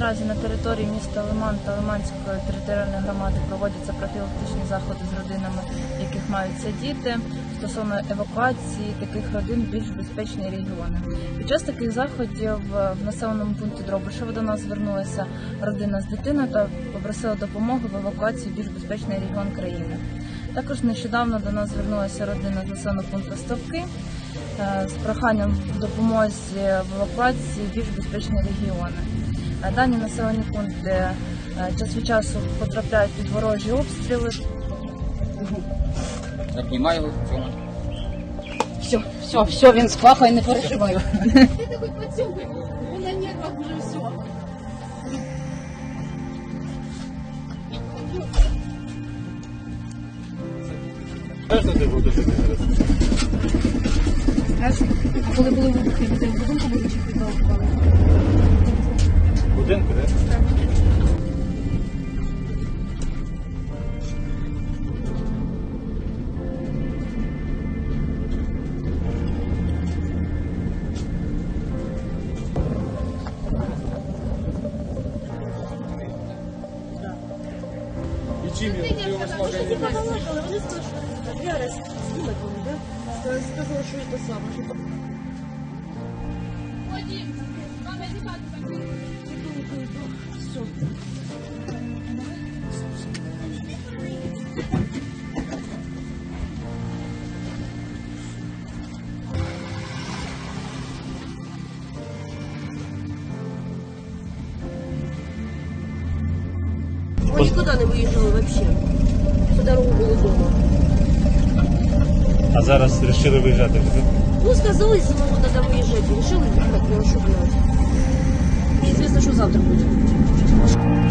Наразі на території міста Лиман та Лиманської територіальної громади проводяться профілактичні заходи з родинами, яких маються діти, стосовно евакуації таких родин в більш безпечні регіони. Під час таких заходів е, в населеному пункті Дробишево до нас звернулася родина з дитиною та попросила допомоги в евакуації в більш безпечний регіон країни. Також нещодавно до нас звернулася родина з населеного пункту Ставки з проханням в допомозі в евакуації більш безпечні регіони. Е, Дані населені пункти е, час від часу потрапляють під ворожі обстріли. Обнімаю цьому. Все, все, все, він склахає, не переживаю. Ты хоть подсюкай, он на нервах уже все. Страшно. А коли були вибухи, ви в будинку чи під? Будинку, так? Вони, да? Сказали, що це саме. що Вадим, мама, иди папе, Все. Мы никуда не выезжали вообще. Всю дорогу были дома. А зараз вирішили виїжджати. так? Ну, сказали самому надо выезжать. Решил ехать, я уж знать. Неизвестно, что завтра будет.